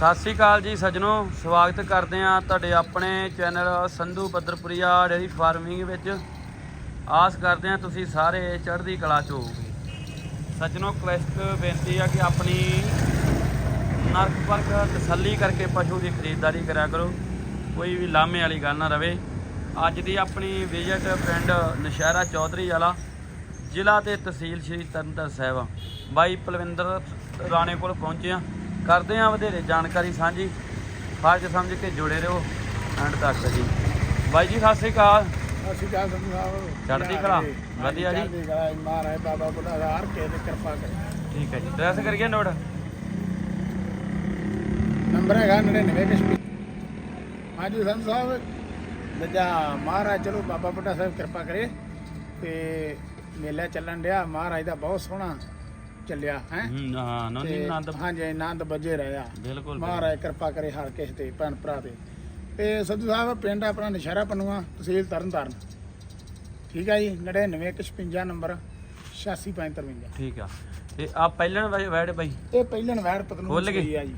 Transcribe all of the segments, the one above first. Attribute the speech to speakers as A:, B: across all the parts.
A: ਸਤਿ ਸ੍ਰੀ ਅਕਾਲ ਜੀ ਸੱਜਣੋ, ਸਵਾਗਤ ਕਰਦੇ ਆ ਤੁਹਾਡੇ ਆਪਣੇ channel Sandhu Badarpuria dairy farming ਵਿੱਚ। ਆਸ ਕਰਦੇ ਆ ਤੁਸੀਂ ਸਾਰੇ ਚੜ੍ਹਦੀ ਕਲਾ ਚ ਹੋਵੋਗੇ। ਸੱਜਣੋ ਕੁਐਸਟ ਬੇਨਤੀ ਆ ਕਿ ਆਪਣੀ ਨਰਕ ਪਰਖ ਤਸੱਲੀ ਕਰਕੇ ਪਸ਼ੂ ਦੀ ਖਰੀਦਦਾਰੀ ਕਰਿਆ ਕਰੋ। ਕੋਈ ਵੀ ਲਾਮੇ ਵਾਲੀ ਗੱਲ ਨਾ ਰਵੇ। ਅੱਜ ਦੀ ਆਪਣੀ ਵਿਜ਼ਿਟ ਪਿੰਡ ਨਸ਼ਹਿਰਾ ਚੌਧਰੀ ਵਾਲਾ, ਜ਼ਿਲ੍ਹਾ ਤੇ ਤਹਿਸੀਲ ਸ਼੍ਰੀ ਤਰਨਤਾਰਨ ਸਾਹਿਬ ਬਾਈ ਪਲਵਿੰਦਰ ਰਾਣੇ ਕੋਲ ਪਹੁੰਚੇ ਆ। ਕਰਦੇ ਆ ਵਧੇਰੇ ਜਾਣਕਾਰੀ ਸਾਂਝੀ। ਫਰਜ਼ ਸਮਝ ਕੇ ਜੁੜੇ ਰਹੋ। ਐਂਡ ਤੱਕ ਜੀ। ਬਾਈ ਜੀ ਸਤਿ ਸ੍ਰੀ ਅਕਾਲ।
B: ਅਸੀਂ ਸੰਧੂ ਸਾਹਿਬ।
A: ਚੜ੍ਹਦੀ ਕਲਾ। ਵਧੀਆ ਜੀ।
B: ਮਹਾਰਾਜ ਬਾਬਾ ਬੁੱਢਾ ਦਾ ਹਰ ਕੇ ਦੀ ਕਿਰਪਾ ਕਰੇ।
A: ਠੀਕ ਹੈ ਜੀ। ਡਰੈਸ ਕਰੀਏ ਨੋਟ।
B: ਨੰਬਰ ਹੈਗਾ 99 ਕਸ਼ਮੀਰ ਸੰਧੂ ਸਾਹਿਬ ਮਹਾਰਾਜ ਚਲੋ ਬਾਬਾ ਬੁੱਢਾ ਸਾਹਿਬ ਕਿਰਪਾ ਕਰੇ। ਤੇ ਮੇਲਾ ਚੱਲਣ ਡਿਆ। ਮਹਾਰਾਜ ਦਾ ਬਹੁਤ ਸੋਹਣਾ ਚੱਲਿਆ ਹੈ?
A: ਹੂੰ, ਹਾਂ ਨੋ ਆਨੰਦ
B: ਹਾਂਜੀ ਆਨੰਦ ਵੱਜੇ ਰਿਹਾ।
A: ਬਿਲਕੁਲ
B: ਮਹਾਰਾਜ ਕਿਰਪਾ ਕਰੇ ਹਰ ਕਿਸੇ ਤੇ ਭੈਣ ਭਰਾ ਤੇ। ਤੇ ਸੰਧੂ ਸਾਹਿਬ ਪਿੰਡ ਆਪਣਾ ਨਸ਼ਹਿਰਾ ਪਨੂਆ ਤਹਿਸੀਲ ਤਰਨਤਾਰਨ। ਠੀਕ ਹੈ ਜੀ 9955 ਨੰਬਰ 8653
A: ਠੀਕ ਆ। ਤੇ ਆ ਪਹਿਲਣ ਵੈੜ ਬਾਈ?
B: ਇਹ ਪਹਿਲਣ ਵੈੜ ਪਤਨੂ
A: ਖੁੱਲ ਗਈ।
B: ਆ ਜੀ।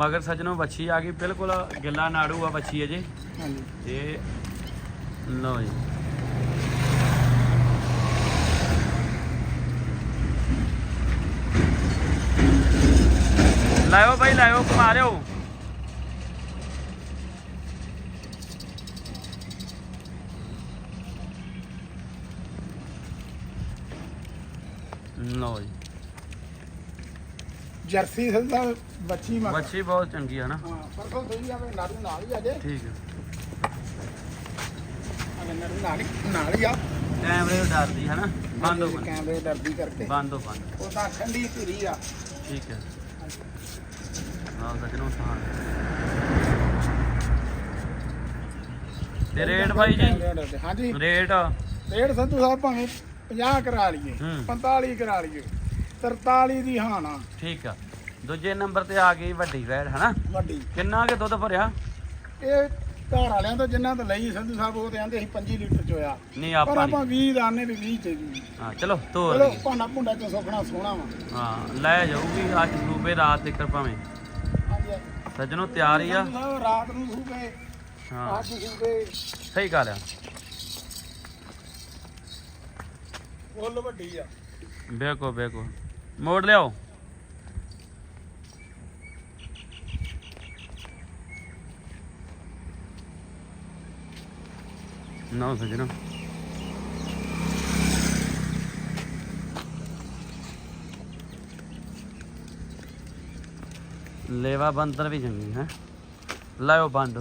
A: ਮਗਰ ਸੱਜਣੋ ਬੱਚੀ ਆ ਗਈ। ਬਿਲਕੁਲ ਗਿੱਲਾ ਨਾੜੂ ਆ ਬੱਚੀ ਅਜੇ।
B: ਹਾਂਜੀ।
A: ਤੇ ਲਓ ਜੀ। ਲਾਇਓ ਬਾਈ ਲਾਇਓ ਘੁਮਾ ਲਿਓ ਲਓ ਜੀ
B: ਜਰਸੀ ਸੰਧੂ ਸਾਹਿਬ ਬੱਚੀ ਮਗਰ
A: ਬੱਚੀ ਬਹੁਤ ਚੰਗੀ ਆ ਨਾ
B: ਹਾਂ ਪਰਸੋਂ ਸਹੀ ਆਵੇ ਨਾੜੂ ਨਾਲ ਹੀ ਆ ਜੇ
A: ਠੀਕ ਹੈ
B: ਆਵੇ ਨਾੜੂ ਨਾਲ ਹੀ ਨਾਲ ਹੀ ਆ
A: ਕੈਮਰੇ ਤੋਂ ਡਰਦੀ ਹੈ ਨਾ ਬੰਦ ਹੋ ਬੰਦ
B: ਕੈਮਰੇ ਡਰਦੀ ਕਰਕੇ
A: ਬੰਦ ਹੋ ਬੰਦ
B: ਉਹ ਤਾਂ ਠੰਡੀ ਧੀਰੀ ਆ
A: ਠੀਕ ਹੈ ਆਹ ਸੱਜਣੋ ਸਾਨ ਤੇ ਰੇਟ ਬਾਈ ਜੀ?
B: ਹਾਂਜੀ।
A: ਰੇਟ?
B: ਰੇਟ ਸੰਧੂ ਸਾਹਿਬ ਭਾਵੇਂ 50 ਕਰਾ ਲਈਏ
A: ਹੂੰ।
B: 45 ਕਰਾ ਲਈਏ 43 ਦੀ ਹਾਨਾ
A: ਠੀਕ ਆ। ਦੂਜੇ ਨੰਬਰ ਤੇ ਆ ਗਈ ਵੱਡੀ ਵੈੜ ਹਨਾ?
B: ਵੱਡੀ।
A: ਕਿੰਨਾ ਕੇ ਦੁੱਧ ਭਰਿਆ?
B: ਇਹ ਘਰ ਵਾਲਿਆਂ ਤੋਂ ਜਿਨ੍ਹਾਂ ਤੋਂ ਲਈ ਸੰਧੂ ਸਾਹਿਬ ਉਹ ਤੇ ਆਂਦੇ ਸੀ 25 ਲੀਟਰ ਚੋਇਆ।
A: ਨਹੀਂ
B: ਪਰ
A: ਆਪਾਂ
B: ਆਪਾਂ
A: ਨਹੀਂ
B: 20 ਦਾਨੇ ਵੀ 20 ਤੇ ਜੀ।
A: ਹਾਂ ਚਲੋ ਤੋਰ
B: ਚਲੋ
A: ਲਈਏ।
B: ਭਾਂਡਾ ਚ ਸੁਖਣਾ ਸੋਹਣਾ ਵਾ।
A: ਹਾਂ ਲੈ ਜਾਊਗੀ ਅੱਜ ਸੂਬੇ ਰਾਤ ਤੱਕ ਭਾਵੇਂ। ਸੱਜਣੋ ਤਿਆਰ ਹੀ ਆ।
B: ਰਾਤ ਨੂੰ ਸੂਬੇ।
A: ਹਾਂ।
B: ਅੱਜ ਸੂਬੇ।
A: ਸਹੀ ਗੱਲ ਆ।
B: ਫੁੱਲ ਵੱਡੀ ਆ।
A: ਬਿਲਕੁਲ ਬਿਲਕੁਲ। ਮੋੜ ਲਿਆਓ। ਨਾ ਸੱਜਣੋ ਲੇਵਾ ਬੰਦਰ ਵੀ ਚੰਗੀ ਹੈ। ਲਾਓ ਬੰਦ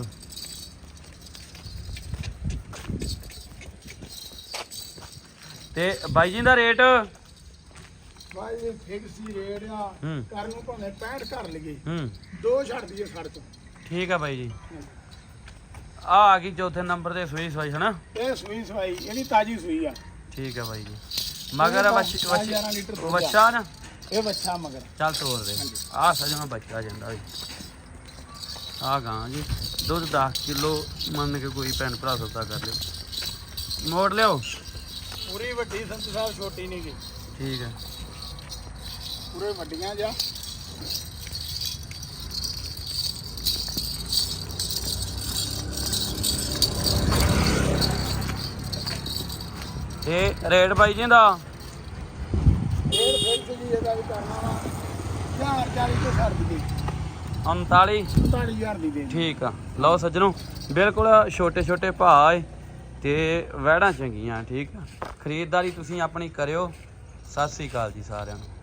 A: ਤੇ ਬਾਈ ਜੀ ਦਾ ਰੇਟ?
B: ਭਾਈ ਇਹ ਫਿਕਸ ਹੀ ਰੇਟ ਆ।
A: ਹੂੰ।
B: ਕਰ ਨੂੰ ਭਾਵੇਂ 65 ਕਰ ਲਈਏ।
A: ਹੂੰ।
B: ਦੋ ਛੱਡ ਦਈਏ ਤੋਂ
A: ਠੀਕ ਆ ਬਾਈ ਜੀ। ਆ ਆ ਗਈ ਚੌਥੇ ਨੰਬਰ ਤੇ ਸੂਈ ਸਵਾਈ ਹਨਾ?
B: ਇਹ ਸੂਈ ਸਵਾਈ ਇਹਦੀ ਤਾਜੀ ਸੂਈ ਆ।
A: ਠੀਕ ਆ ਬਾਈ ਜੀ। ਮਗਰ
B: ਆ।
A: ਵੱਛਾ ਨਾ।
B: ਇਹ ਬੱਚਾ ਮਗਰ।
A: ਚੱਲ ਤੋਰ ਦੇ। ਆ ਸਜਣਾ ਬੱਚਾ ਜਾਂਦਾ ਵੀ ਆ ਗਾਂ ਜੀ। ਦੁੱਧ 10 ਕਿਲੋ ਮੰਨ ਕੇ ਕੋਈ ਭੈਣ ਭਰਾ ਸੌਦਾ ਕਰ ਲਿਓ। ਮੋੜ ਲਿਓ।
B: ਪੂਰੀ ਵੱਡੀ ਸੰਤ ਸਾਹਿਬ ਛੋਟੀ ਨਹੀਂ ਗੀ।
A: ਠੀਕ ਹੈ
B: ਪੂਰੇ ਵੱਡੀਆਂ ਜਾ
A: ਤੇ ਰੇਟ ਬਾਈ ਜੀ ਦਾ?
B: ਇਹ ਫਿਕਸ ਜੀ ਇਹਦਾ ਵੀ ਕਰਨਾ ਵਾ 440 ਤੋਂ ਛੱਡ ਦਈਏ
A: 39
B: 45000 ਦੀ ਦੇ
A: ਠੀਕ ਆ। ਲਓ ਸੱਜਣੋ, ਬਿਲਕੁਲ ਛੋਟੇ ਛੋਟੇ ਭਾਅ ਏ ਤੇ ਵਹਿੜਾਂ ਚੰਗੀਆਂ, ਠੀਕ ਆ। ਖਰੀਦਦਾਰੀ ਤੁਸੀਂ ਆਪਣੀ ਕਰਿਓ। ਸਤਿ ਸ੍ਰੀ ਅਕਾਲ ਜੀ ਸਾਰਿਆਂ ਨੂੰ।